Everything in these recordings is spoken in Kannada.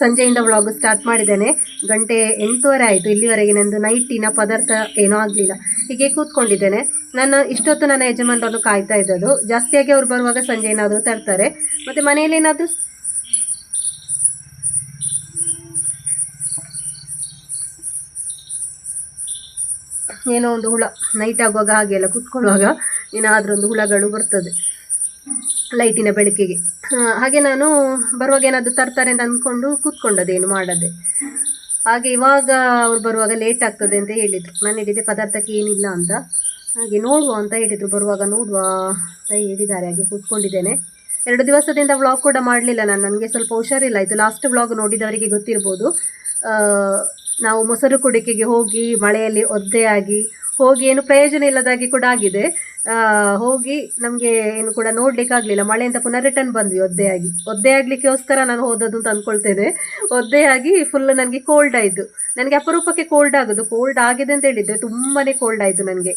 ಸಂಜೆಯಿಂದ ವ್ಲಾಗ್ ಸ್ಟಾರ್ಟ್ ಮಾಡಿದ್ದೇನೆ. ಗಂಟೆ ಎಂಟೂವರೆ ಆಯಿತು, ಇಲ್ಲಿವರೆಗೆ ನಂದು ನೈಟಿನ ಪದಾರ್ಥ ಏನೂ ಆಗಲಿಲ್ಲ. ಹೀಗೆ ಕೂತ್ಕೊಂಡಿದ್ದೇನೆ. ನಾನು ಇಷ್ಟೊತ್ತು ನನ್ನ ಯಜಮಾನರನ್ನು ಕಾಯ್ತಾ ಇದ್ದದ್ದು. ಜಾಸ್ತಿಯಾಗಿ ಅವ್ರು ಬರುವಾಗ ಸಂಜೆ ಏನಾದರೂ ತರ್ತಾರೆ. ಮತ್ತು ಮನೆಯಲ್ಲಿ ಏನಾದರೂ ಏನೋ ಒಂದು ಹುಳ ನೈಟ್ ಆಗುವಾಗ ಹಾಗೆಲ್ಲ ಕೂತ್ಕೊಳ್ಳುವಾಗ ಏನಾದರೂ ಒಂದು ಹುಳಗಳು ಬರ್ತದೆ. ಲೈಟಿನ ಬೆಳಕಿಗೆ. ಹಾಗೆ ನಾನು ಬರುವಾಗ ಏನಾದರೂ ತರ್ತಾರೆ ಅಂತ ಅಂದ್ಕೊಂಡು ಏನು ಮಾಡದೆ. ಹಾಗೆ ಇವಾಗ ಅವ್ರು ಬರುವಾಗ ಲೇಟ್ ಆಗ್ತದೆ ಅಂತ ಹೇಳಿದರು. ನಾನು ಹೇಳಿದೆ ಪದಾರ್ಥಕ್ಕೆ ಏನಿಲ್ಲ ಅಂತ. ಹಾಗೆ ನೋಡುವ ಅಂತ ಹೇಳಿದರು. ಬರುವಾಗ ನೋಡುವ ಅಂತ ಹೇಳಿದ್ದಾರೆ. ಹಾಗೆ ಕೂತ್ಕೊಂಡಿದ್ದೇನೆ. ಎರಡು ದಿವಸದಿಂದ ವ್ಲಾಗ್ ಕೂಡ ಮಾಡಲಿಲ್ಲ ನಾನು. ನನಗೆ ಸ್ವಲ್ಪ ಹುಷಾರಿಲ್ಲ. ಇದು ಲಾಸ್ಟ್ ವ್ಲಾಗ್ ನೋಡಿದವರಿಗೆ ಗೊತ್ತಿರ್ಬೋದು. ನಾವು ಮೊಸರು ಕುಡಿಕೆಗೆ ಹೋಗಿ ಮಳೆಯಲ್ಲಿ ಒದ್ದೆಯಾಗಿ ಹೋಗಿ ಏನು ಪ್ರಯೋಜನ ಇಲ್ಲದಾಗಿ ಕೂಡ ಆಗಿದೆ. ಹೋಗಿ ನಮಗೆ ಏನು ಕೂಡ ನೋಡ್ಲಿಕ್ಕೆ ಆಗಲಿಲ್ಲ. ಮಳೆ ಅಂತ ಪುನಃ ರಿಟರ್ನ್ ಬಂದ್ವಿ ಒದ್ದೆಯಾಗಿ ಒದ್ದೆ ಆಗ್ಲಿಕ್ಕೋಸ್ಕರ ನಾನು ಹೋದದ್ದು ಅಂತ ಅಂದ್ಕೊಳ್ತೇನೆ ಒದ್ದೆಯಾಗಿ ಫುಲ್ ನನಗೆ ಕೋಲ್ಡ್ ಆಯಿತು. ನನಗೆ ಅಪರೂಪಕ್ಕೆ ಕೋಲ್ಡ್ ಆಗೋದು. ಕೋಲ್ಡ್ ಆಗಿದೆ ಅಂತ ಹೇಳಿದರೆ ತುಂಬಾ ಕೋಲ್ಡ್ ಆಯಿತು ನನಗೆ.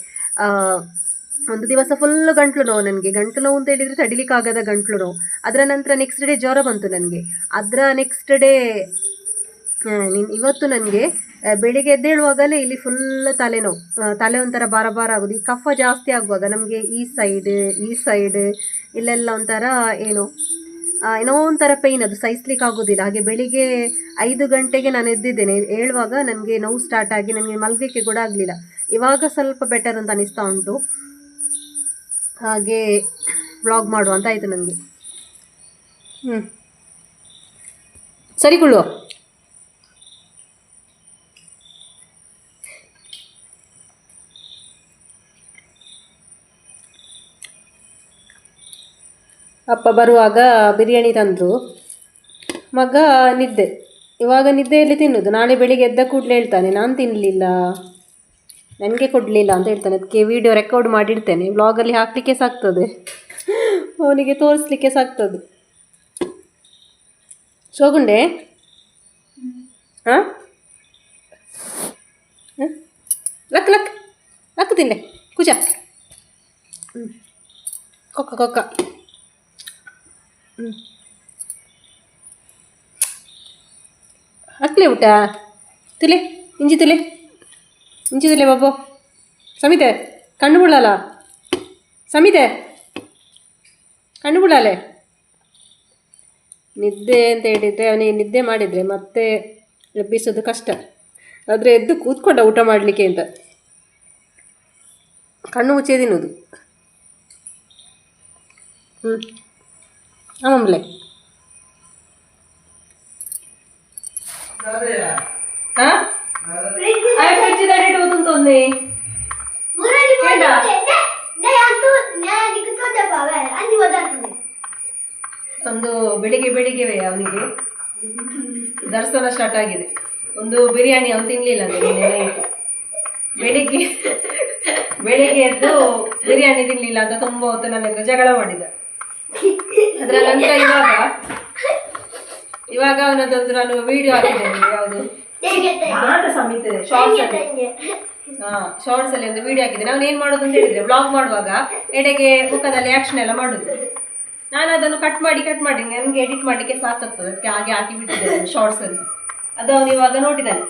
ಒಂದು ದಿವಸ ಫುಲ್ ಗಂಟ್ಲು ನೋವು ನನಗೆ. ಗಂಟ್ಲು ನೋವು ಅಂತ ಹೇಳಿದರೆ ತಡಿಲಿಕ್ಕಾಗದ ಗಂಟ್ಲು ನೋವು. ಅದರ ನಂತರ ನೆಕ್ಸ್ಟ್ ಡೇ ಜ್ವರ ಬಂತು ನನಗೆ. ಅದರ ನೆಕ್ಸ್ಟ್ ಡೇ ನೀನು ಇವತ್ತು ನನಗೆ ಬೆಳಿಗ್ಗೆ ಎದ್ದೇಳುವಾಗಲೇ ಇಲ್ಲಿ ಫುಲ್ ತಲೆನೋವು. ತಲೆ ಒಂಥರ ಭಾರ ಭಾರ ಆಗೋದು. ಈ ಕಫ ಜಾಸ್ತಿ ಆಗುವಾಗ ನಮಗೆ ಈ ಸೈಡ್ ಈ ಸೈಡ್ ಇಲ್ಲೆಲ್ಲ ಒಂಥರ ಏನು ಏನೋ ಒಂಥರ ಪೇಯ್ನ್ ಅದು. ಸಹಿಸ್ಲಿಕ್ಕೆ ಆಗೋದಿಲ್ಲ. ಹಾಗೆ ಬೆಳಿಗ್ಗೆ ಐದು ಗಂಟೆಗೆ ನಾನು ಎದ್ದಿದ್ದೇನೆ. ಹೇಳುವಾಗ ನನಗೆ ನೋವು ಸ್ಟಾರ್ಟ್ ಆಗಿ ನನಗೆ ಮಲಗಲಿಕ್ಕೆ ಕೂಡ ಆಗಲಿಲ್ಲ. ಇವಾಗ ಸ್ವಲ್ಪ ಬೆಟರ್ ಅಂತ ಅನಿಸ್ತಾ ಉಂಟು. ಹಾಗೆ ವ್ಲಾಗ್ ಮಾಡುವ ಅಂತ ಆಯಿತು ನನಗೆ. ಹ್ಞೂ ಸರಿಕೊಳ್ಳುವ ಅಪ್ಪ ಬರುವಾಗ ಬಿರಿಯಾನಿ ತಂದರು. ಮಗ ನಿದ್ದೆ. ಇವಾಗ ನಿದ್ದೆಯಲ್ಲಿ ತಿನ್ನೋದು. ನಾಳೆ ಬೆಳಿಗ್ಗೆ ಎದ್ದ ಕೂಡಲೇ ಹೇಳ್ತಾನೆ, ನಾನು ತಿನ್ನಲಿಲ್ಲ ನನಗೆ ಕೊಡಲಿಲ್ಲ ಅಂತ ಹೇಳ್ತಾನೆ. ಅದಕ್ಕೆ ವಿಡಿಯೋ ರೆಕಾರ್ಡ್ ಮಾಡಿಡ್ತೇನೆ. ವ್ಲಾಗಲ್ಲಿ ಹಾಕಲಿಕ್ಕೆ ಸಾಕ್ತದೆ. ಅವನಿಗೆ ತೋರಿಸ್ಲಿಕ್ಕೆ ಸಾಕ್ತದೆ. ಶೋಗುಂಡೆ ಹಾಂ? ಲಕ್ ಲಕ್. ಲಕ್ ತಿನ್ಲೆ. ಕುಜ ಕೊಕ್ಕ ಕೊಕ್ಕ. ಹಾಕ್ಲೆ ಊಟ? ತಿಲೆ, ಇಂಜಿ ತಿಲೆ. ಇಂಜಿ ತಿಲೆ ಬಾಬು. ಸಮಿತೆ, ಕಣ್ಣು ಬಿಡಲ್ಲ ಸಮಿತೆ, ಕಣ್ಣು ಬಿಡಲೆ ನಿದ್ದೆ ಅಂತ ಹೇಳಿದರೆ, ಅವನಿಗೆ ನಿದ್ದೆ ಮಾಡಿದರೆ ಮತ್ತೆ ಎಬ್ಬಿಸೋದು ಕಷ್ಟ. ಆದರೆ ಎದ್ದು ಕೂತ್ಕೊಂಡ ಊಟ ಮಾಡಲಿಕ್ಕೆ ಅಂತ. ಕಣ್ಣು ಮುಚ್ಚೇ ತಿನ್ನೋದು ಹ್ಞೂ ಆಮಲೆ. Keda? ಒಂದು ಬೆಳಿಗ್ಗೆ ಬೆಳಿಗ್ಗೆವೇ ಅವನಿಗೆ. ದರ್ಶನ ಸ್ಟಾರ್ಟ್ ಆಗಿದೆ. ಒಂದು ಬಿರಿಯಾನಿ ಅವನು ತಿನ್ಲಿಲ್ಲ. ಬೆಳಿಗ್ಗೆ ಬೆಳಿಗ್ಗೆ ಎದ್ದು ಬಿರಿಯಾನಿ ತಿನ್ಲಿಲ್ಲ ಅಂತ ತುಂಬಾ ಹೊತ್ತು ನನ್ನ ಜಗಳ ಮಾಡಿದ. ಅದರ ನಂತರ ಇವಾಗ? ಇವಾಗ ಅವನದೊಂದು ನಾನು ವಿಡಿಯೋ ಹಾಕಿದ್ದೇನೆ ಯಾವುದು? ಸಮಿತಿ ಶಾರ್ಟ್ಸ್ ಅಲ್ಲಿ. ಹಾ ಶಾರ್ಟ್ಸ್ ಅಲ್ಲಿ ಒಂದು ವಿಡಿಯೋ ಹಾಕಿದ್ದೇನೆ. ಅವ್ನು ಏನ್ ಮಾಡೋದು ಅಂತ ಹೇಳಿದ್ರೆ ಬ್ಲಾಗ್ ಮಾಡುವಾಗ ಎಡೆಗೆ ಮುಖದಲ್ಲಿ ಆಕ್ಷನ್ ಎಲ್ಲ ಮಾಡುದು. ನಾನು ಅದನ್ನು ಕಟ್ ಮಾಡಿ ಕಟ್ ಮಾಡಿ ನನಗೆ ಎಡಿಟ್ ಮಾಡ್ಲಿಕ್ಕೆ ಸಾಕಾಗ್ತದೆ. ಅದಕ್ಕೆ ಹಾಗೆ ಹಾಕಿ ಬಿಟ್ಟಿದ್ದೇನೆ ಶಾರ್ಟ್ಸ್ ಅಲ್ಲಿ. ಅದು ಅವನು ಇವಾಗ ನೋಡಿದ್ದಾನೆ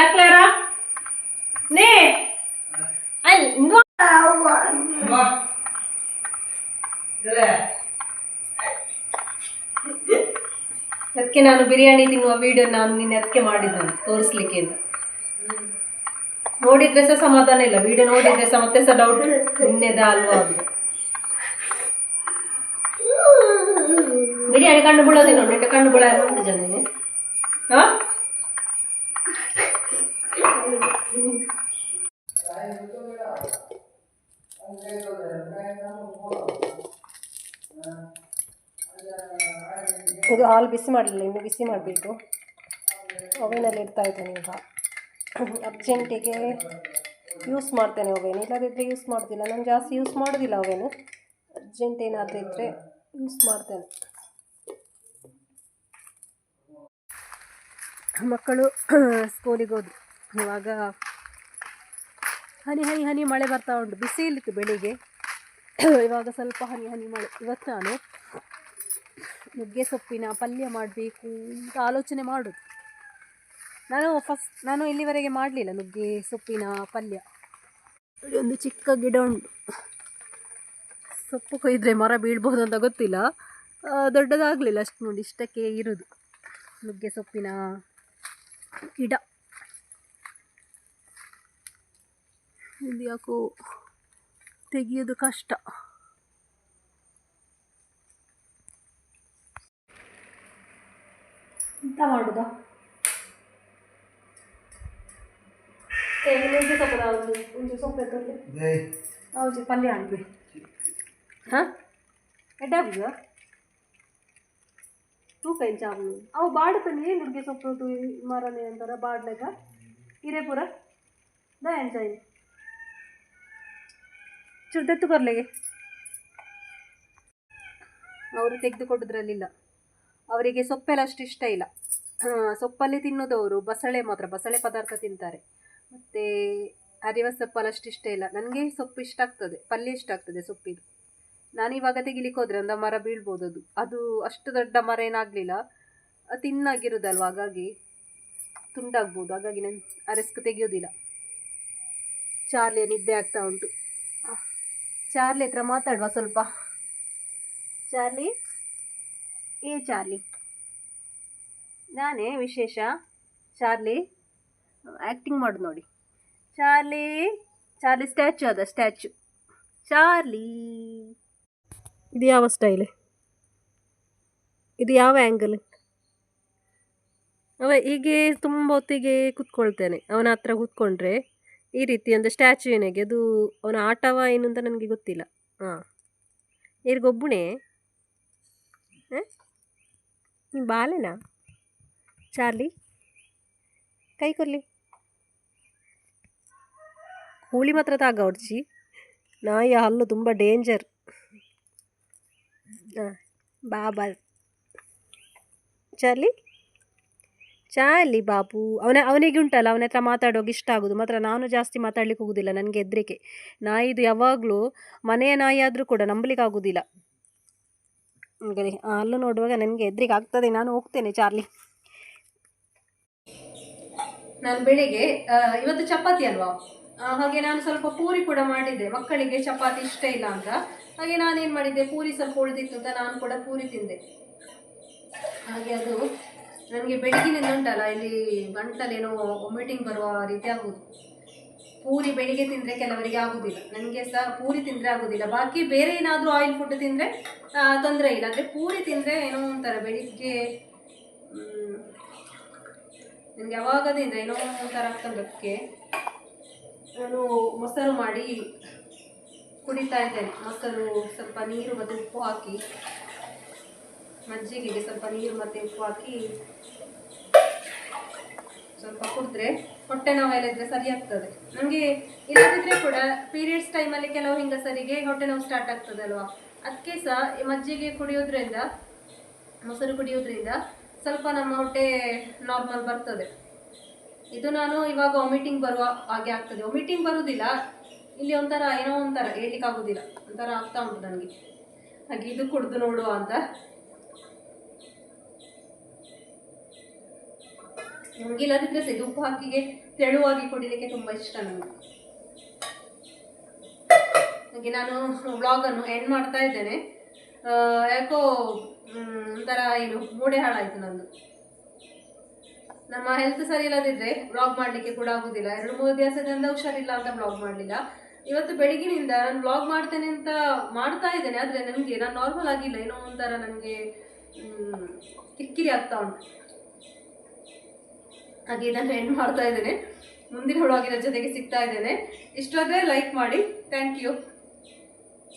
ಲಕ್ಲಾರ ನೇ. ಅದಕ್ಕೆ ನಾನು ಬಿರಿಯಾನಿ ತಿನ್ನುವ ವಿಡಿಯೋ ನಾನು ನಿನ್ನೆ ಅದಕ್ಕೆ ಮಾಡಿದ್ದಾನೆ ತೋರಿಸ್ಲಿಕ್ಕೆ ಅಂತ. ನೋಡಿದ್ರೆ ಸಹ ಸಮಾಧಾನ ಇಲ್ಲ ವಿಡಿಯೋ ನೋಡಿದ್ರೆ ಸಹ ಮತ್ತೆ ಸಹ ಡೌಟ್ ನಿನ್ನೆದ ಅಲ್ವಾ ಅದು ಬಿರಿಯಾನಿ ಕಣ್ಣು ಬೀಳೋದಿಲ್ಲ ನೋಡಿ ಕಣ್ಣು ಬೀಳ ಉಂಟು ಜನ ಹಾ? ಇದು ಹಾಲು ಬಿಸಿ ಮಾಡಲಿಲ್ಲ, ಇನ್ನು ಬಿಸಿ ಮಾಡಬೇಕು. ಓವೆನಲ್ಲಿ ಇಡ್ತಾ ಇದ್ದೇನೆ ಈಗ. ಅರ್ಜೆಂಟಿಗೆ ಯೂಸ್ ಮಾಡ್ತೇನೆ ಓವೆನ್ ಇಲ್ಲದಿದ್ದರೆ ಯೂಸ್ ಮಾಡೋದಿಲ್ಲ. ನಾನು ಜಾಸ್ತಿ ಯೂಸ್ ಮಾಡೋದಿಲ್ಲ ಓವೆನ್ ಅರ್ಜೆಂಟ್ ಏನಾದರೂ ಇದ್ದರೆ ಯೂಸ್ ಮಾಡ್ತೇನೆ. ಮಕ್ಕಳು ಸ್ಕೂಲಿಗೆ ಹೋದ್ರು. ಇವಾಗ ಹನಿ ಹನಿ ಹನಿ ಮಳೆ ಬರ್ತಾ ಉಂಟು. ಬಿಸಿ ಇಲ್ಲಿತ್ತು ಬೆಳಿಗ್ಗೆ. ಇವಾಗ ಸ್ವಲ್ಪ ಹನಿ ಹನಿ ಮಳೆ. ಇವತ್ತು ನಾನು ನುಗ್ಗೆ ಸೊಪ್ಪಿನ ಪಲ್ಯ ಮಾಡಬೇಕು ಅಂತ ಆಲೋಚನೆ ಮಾಡೋದು. ನಾನು ಫಸ್ಟ್ ನಾನು ಇಲ್ಲಿವರೆಗೆ ಮಾಡಲಿಲ್ಲ ನುಗ್ಗೆ ಸೊಪ್ಪಿನ ಪಲ್ಯ. ಒಂದು ಚಿಕ್ಕ ಗಿಡ ಉಂಟು. ಸೊಪ್ಪು ಕೊಯ್ದರೆ ಮರ ಬೀಳ್ಬೋದು ಅಂತ ಗೊತ್ತಿಲ್ಲ. ದೊಡ್ಡದಾಗಲಿಲ್ಲ ಅಷ್ಟು ನೋಡಿ, ಇಷ್ಟಕ್ಕೆ ಇರೋದು. ನುಗ್ಗೆ ಸೊಪ್ಪಿನ ಗಿಡ. ಇದು ಯಾಕೋ ತೆಗಿಯೋದು ಕಷ್ಟ ಎಂತ ಮಾಡುದ? ನುಗ್ಗೆ ಸೊಪ್ಪು ಒಂದು ಒಂದು ಸೊಪ್ಪು ಎತ್ತಲ್ಲಿ ಹೌದು ಪಲ್ಯ ಆಗ್ಬೇಕು ಹಾಂ? ಎಡ್ಡಾಗುದ ತೂಕ ಇಂಚ ಅವನು ಅವು ಬಾಡ್ತಾನೆ ನುಗ್ಗೆ ಸೊಪ್ಪು ತು ಮರನೆ ಅಂತಾರ ಬಾಡ್ಲೆಗ? ಹಿರೇಪುರ? ದ ಎಂಚ ಚುರ್ದೆತ್ತು ಕೊರ್ಲೆಗೆ ಅವರು ತೆಗೆದುಕೊಡೋದ್ರಲ್ಲಿಲ್ಲ. ಅವರಿಗೆ ಸೊಪ್ಪೆಲ್ಲ ಅಷ್ಟು ಇಷ್ಟ ಇಲ್ಲ. ಸೊಪ್ಪಲ್ಲಿ ತಿನ್ನೋದವರು ಬಸಳೆ ಮಾತ್ರ, ಬಸಳೆ ಪದಾರ್ಥ ತಿಂತಾರೆ. ಮತ್ತು ಅರಿವ ಸೊಪ್ಪಲ್ಲಿ ಅಷ್ಟು ಇಷ್ಟ ಇಲ್ಲ. ನನಗೆ ಸೊಪ್ಪು ಇಷ್ಟ ಆಗ್ತದೆ. ಪಲ್ಯ ಇಷ್ಟ ಆಗ್ತದೆ ಸೊಪ್ಪಿದು ನಾನು ಇವಾಗ ತೆಗಿಲಿಕ್ಕೆ ಹೋದರೆ ಒಂದು ಮರ ಬೀಳ್ಬೋದು ಅದು. ಅದು ಅಷ್ಟು ದೊಡ್ಡ ಮರ ಏನಾಗಲಿಲ್ಲ. ತಿನ್ನಾಗಿರೋದಲ್ವ, ಹಾಗಾಗಿ ತುಂಡಾಗ್ಬೋದು. ಹಾಗಾಗಿ ನಾನು ಆ ರಿಸ್ಕ್ ತೆಗಿಯೋದಿಲ್ಲ. ಚಾರ್ಲಿಯ ನಿದ್ದೆ ಆಗ್ತಾ ಉಂಟು. ಚಾರ್ಲಿ ಹತ್ರ ಮಾತಾಡುವ ಸ್ವಲ್ಪ. ಚಾರ್ಲಿ? ಏ ಚಾರ್ಲಿ? ನಾನೇ ವಿಶೇಷ? ಚಾರ್ಲಿ? ಆ್ಯಕ್ಟಿಂಗ್ ಮಾಡು ನೋಡಿ. ಚಾರ್ಲಿ? ಚಾರ್ಲಿ ಸ್ಟ್ಯಾಚು ಅದ, ಸ್ಟ್ಯಾಚು. ಚಾರ್ಲಿ? ಇದು ಯಾವ ಸ್ಟೈಲ್ ಇದು ಯಾವ ಆ್ಯಂಗಲ್ ಅವ ಹೀಗೆ ತುಂಬ ಹೊತ್ತಿಗೆ ಕೂತ್ಕೊಳ್ತೇನೆ. ಅವನ ಹತ್ರ ಕೂತ್ಕೊಂಡ್ರೆ ಈ ರೀತಿ ಒಂದು ಸ್ಟ್ಯಾಚು ಏನಾಗೆ? ಅದು ಅವನ ಆಟವ ಏನು ಅಂತ ನನಗೆ ಗೊತ್ತಿಲ್ಲ. ಹಾಂ. ಇರ್ಗೊಬ್ಬನೇ ನೀ ಬಾಲೆನಾ? ಚಾರ್ಲಿ? ಕೈ ಕೊರ್ಲಿ. ಕೂಳಿ ಮಾತ್ರ ತಾಗ ಹೊಡ್ಚಿ ನಾಯಿಯ ಹಲ್ಲು ತುಂಬ ಡೇಂಜರ್ ಹಾಂ. ಬಾ ಬಾ. ಚಾರ್ಲಿ ಅಲ್ಲಿ ಬಾಬು ಅವನ, ಅವನಿಗೆ ಉಂಟಲ್ಲ, ಅವನ ಹತ್ರ ಮಾತಾಡೋಕೆ ಇಷ್ಟ ಆಗೋದು. ಮಾತ್ರ ನಾನು ಜಾಸ್ತಿ ಮಾತಾಡ್ಲಿಕ್ಕೆ ಹೋಗೋದಿಲ್ಲ ನನಗೆ ಹೆದರಿಕೆ ನಾಯಿದು ಯಾವಾಗಲೂ ಮನೆಯ ನಾಯಿ ಆದರೂ ಕೂಡ ನಂಬಲಿಕ್ಕೆ ಆಗೋದಿಲ್ಲ. ಅಲ್ಲೂ ನೋಡುವಾಗ ನನಗೆ ಹೆದರಿಕೆ ಆಗ್ತದೆ. ನಾನು ಹೋಗ್ತೇನೆ ಚಾರ್ಲಿ. ನಾನು ಬೆಳಿಗ್ಗೆ ಇವತ್ತು ಚಪಾತಿ ಅಲ್ವಾ? ಹಾಗೆ ನಾನು ಸ್ವಲ್ಪ ಪೂರಿ ಕೂಡ ಮಾಡಿದ್ದೆ. ಮಕ್ಕಳಿಗೆ ಚಪಾತಿ ಇಷ್ಟ ಇಲ್ಲ ಅಂತ. ಹಾಗೆ ನಾನೇನು ಮಾಡಿದ್ದೆ? ಪೂರಿ ಸ್ವಲ್ಪ ಉಳಿದಿತ್ತು ಅಂತ ನಾನು ಕೂಡ ಪೂರಿ ತಿಂದೆ. ಹಾಗೆ ಅದು ನನಗೆ ಬೆಳಗಿನಿಂದ ಉಂಟಲ್ಲ, ಇಲ್ಲಿ ಗಂಟಲೇನೋ ವಾಮಿಟಿಂಗ್ ಬರುವ ರೀತಿ ಆಗುವುದು ಪೂರಿ ಬೆಳಿಗ್ಗೆ ತಿಂದರೆ ಕೆಲವರಿಗೆ ಆಗುದಿಲ್ಲ. ನನಗೆ ಸಹ ಪೂರಿ ತಿಂದರೆ ಆಗುದಿಲ್ಲ. ಬಾಕಿ ಬೇರೆ ಏನಾದರೂ ಆಯಿಲ್ ಫುಡ್ ತಿಂದರೆ ತೊಂದರೆ ಇಲ್ಲ. ಅಂದರೆ ಪೂರಿ ತಿಂದರೆ ಏನೋ ಒಂಥರ ಬೆಳಿಗ್ಗೆ ನನಗೆ ಯಾವಾಗದಿಂದ ಏನೋ ಒಂಥರ ಆಗ್ತದಕ್ಕೆ ನಾನು ಮೊಸರು ಮಾಡಿ ಕುಡಿತಾ ಇದ್ದೇನೆ. ಮೊಸರು ಸ್ವಲ್ಪ ನೀರು ಮತ್ತು ಉಪ್ಪು ಹಾಕಿ. ಮಜ್ಜಿಗೆಗೆ ಸ್ವಲ್ಪ ನೀರು ಮತ್ತು ಉಪ್ಪು ಹಾಕಿ ಸ್ವಲ್ಪ ಕುಡಿದ್ರೆ ಹೊಟ್ಟೆ ನೋವೆಲ್ಲ ಇದ್ರೆ ಸರಿ ಆಗ್ತದೆ. ನಮಗೆ ಇಲ್ಲದಿದ್ರೆ ಕೂಡ ಪೀರಿಯಡ್ಸ್ ಟೈಮಲ್ಲಿ ಕೆಲವು ಹೆಂಗಸರಿಗೆ ಹೊಟ್ಟೆ ನೋವು ಸ್ಟಾರ್ಟ್ ಆಗ್ತದೆ ಅಲ್ವಾ? ಅದಕ್ಕೆ ಸಹ ಈ ಮಜ್ಜಿಗೆ ಕುಡಿಯೋದ್ರಿಂದ, ಮೊಸರು ಕುಡಿಯೋದ್ರಿಂದ ಸ್ವಲ್ಪ ನಮ್ಮ ಹೊಟ್ಟೆ ನಾರ್ಮಲ್ ಬರ್ತದೆ. ಇದು ನಾನು ಇವಾಗ ವಾಮಿಟಿಂಗ್ ಬರುವ ಹಾಗೆ ಆಗ್ತದೆ. ವಾಮಿಟಿಂಗ್ ಬರುವುದಿಲ್ಲ ಇಲ್ಲಿ ಒಂಥರ ಏನೋ ಒಂಥರ ಹೇಳ್ಲಿಕ್ಕೆ ಆಗುದಿಲ್ಲ ಒಂಥರ ಆಗ್ತಾ ಉಂಟು ನನಗೆ. ಹಾಗೆ ಇದು ಕುಡಿದು ನೋಡುವ ಅಂತ ಇಲ್ಲದಿದ್ರೆ ಉಪ್ಪು ಹಾಕಿಗೆ ತೆಳುವಾಗಿ ಕುಡಿಲಿಕ್ಕೆ ತುಂಬ ಇಷ್ಟ ನನಗೆ. ಹಾಗೆ ನಾನು ವ್ಲಾಗನ್ನು ಎಂಡ್ ಮಾಡ್ತಾ ಇದ್ದೇನೆ. ಯಾಕೋ ಒಂಥರ ಏನು, ಮೂಡೆ ಹಾಳಾಯಿತು ನಂದು. ನಮ್ಮ ಹೆಲ್ತ್ ಸರಿ ಇಲ್ಲದಿದ್ದರೆ ಬ್ಲಾಗ್ ಮಾಡಲಿಕ್ಕೆ ಕೂಡ ಆಗುದಿಲ್ಲ. ಎರಡು, ಮೂರು ದಿವಸದಿಂದ ಹುಷಾರಿಲ್ಲ ಅಂತ ಬ್ಲಾಗ್ ಮಾಡಲಿಲ್ಲ. ಇವತ್ತು ಬೆಳಗಿನಿಂದ ನಾನು ಬ್ಲಾಗ್ ಮಾಡ್ತೇನೆ ಅಂತ ಮಾಡ್ತಾ ಇದ್ದೇನೆ, ಆದರೆ ನನಗೆ, ನಾನು ನಾರ್ಮಲ್ ಆಗಿಲ್ಲ. ಏನೋ ಒಂಥರ ನನಗೆ ಕಿರಿಕಿರಿ ಆಗ್ತಾ ಉಂಟು. ಹಾಗೆ ಇದನ್ನು ಎಂಡ್ ಮಾಡ್ತಾ ಇದ್ದೇನೆ. ಮುಂದಿನ ಹುಡುಗಿನ ಜೊತೆಗೆ ಸಿಗ್ತಾ ಇದ್ದೇನೆ. ಇಷ್ಟೊಂದೇ ಲೈಕ್ ಮಾಡಿ. Thank you